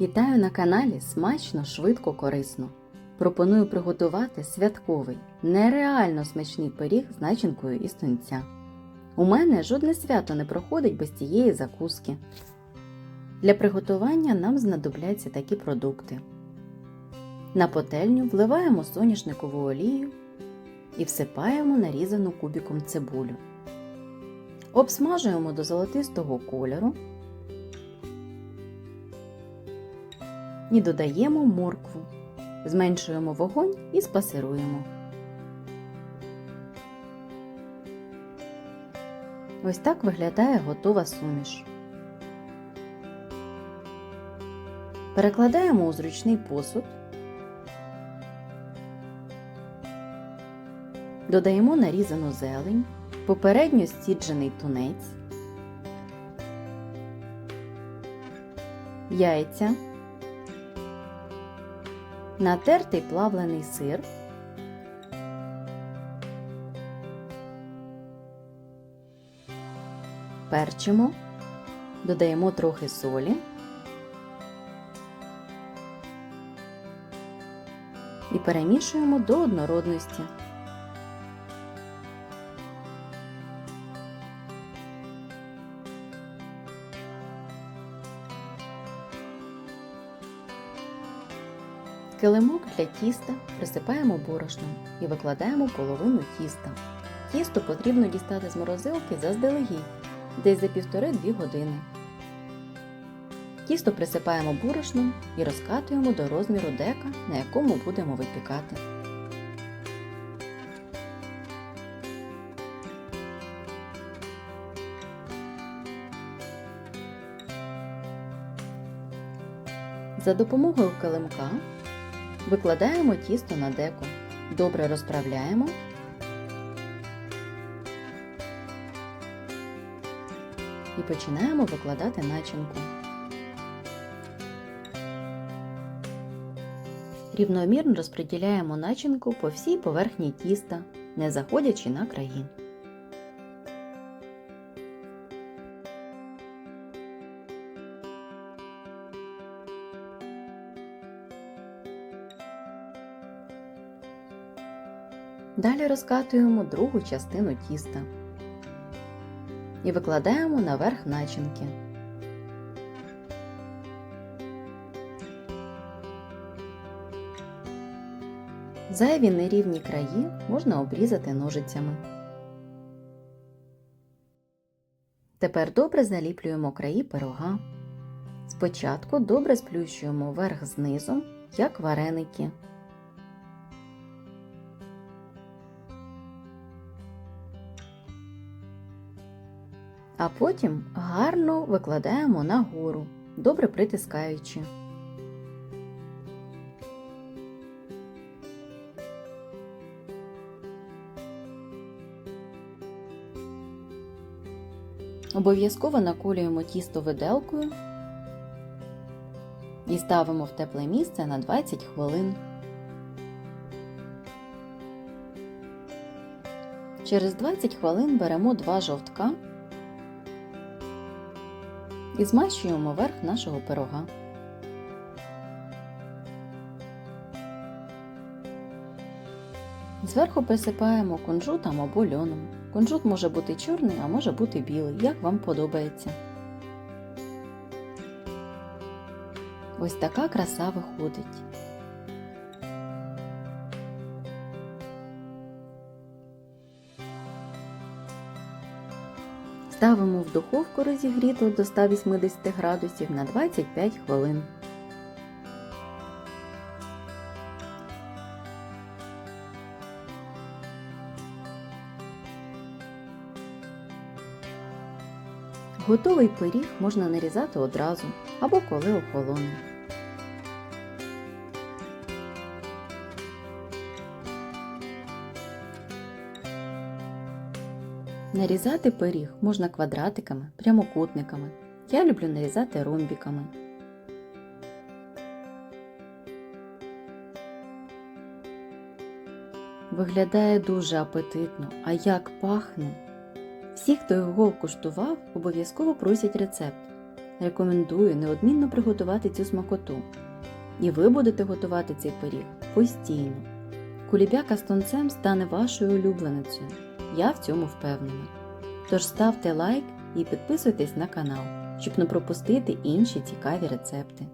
Вітаю на каналі Смачно, швидко, корисно. Пропоную приготувати святковий, нереально смачний пиріг з начинкою із тунця. У мене жодне свято не проходить без цієї закуски. Для приготування нам знадобляться такі продукти. На пательню вливаємо соняшникову олію і всипаємо нарізану кубиком цибулю. Обсмажуємо до золотистого кольору і додаємо моркву. Зменшуємо вогонь і спасируємо. Ось так виглядає готова суміш. Перекладаємо у зручний посуд. Додаємо нарізану зелень, попередньо стіджений тунець, яйця, натертий плавлений сир, перчимо, додаємо трохи солі. І перемішуємо до однородності. Килимок для тіста присипаємо борошном і викладаємо половину тіста. Тісто потрібно дістати з морозилки заздалегідь, десь за 1,5-2 години. Тісто присипаємо борошном і розкатуємо до розміру дека, на якому будемо випікати. За допомогою килимка викладаємо тісто на деко, добре розправляємо і починаємо викладати начинку. Рівномірно розподіляємо начинку по всій поверхні тіста, не заходячи на краї. Далі розкатуємо другу частину тіста і викладаємо наверх начинки. Зайві нерівні краї можна обрізати ножицями. Тепер добре заліплюємо краї пирога. Спочатку добре сплющуємо верх знизу, як вареники. А потім гарно викладаємо нагору, добре притискаючи. Обов'язково наколюємо тісто виделкою і ставимо в тепле місце на 20 хвилин. Через 20 хвилин беремо два жовтка і змащуємо верх нашого пирога. Зверху присипаємо кунжутом або льоном. Кунжут може бути чорний, а може бути білий, як вам подобається. Ось така краса виходить. Ставимо в духовку розігріту до 180 градусів на 25 хвилин. Готовий пиріг можна нарізати одразу або коли охолоне. Нарізати пиріг можна квадратиками, прямокутниками. Я люблю нарізати ромбіками. Виглядає дуже апетитно, а як пахне! Всі, хто його куштував, обов'язково просять рецепт. рекомендую неодмінно приготувати цю смакоту. І ви будете готувати цей пиріг постійно. Кулібяка з тунцем стане вашою улюбленицею. Я в цьому впевнена. Тож ставте лайк і підписуйтесь на канал, щоб не пропустити інші цікаві рецепти.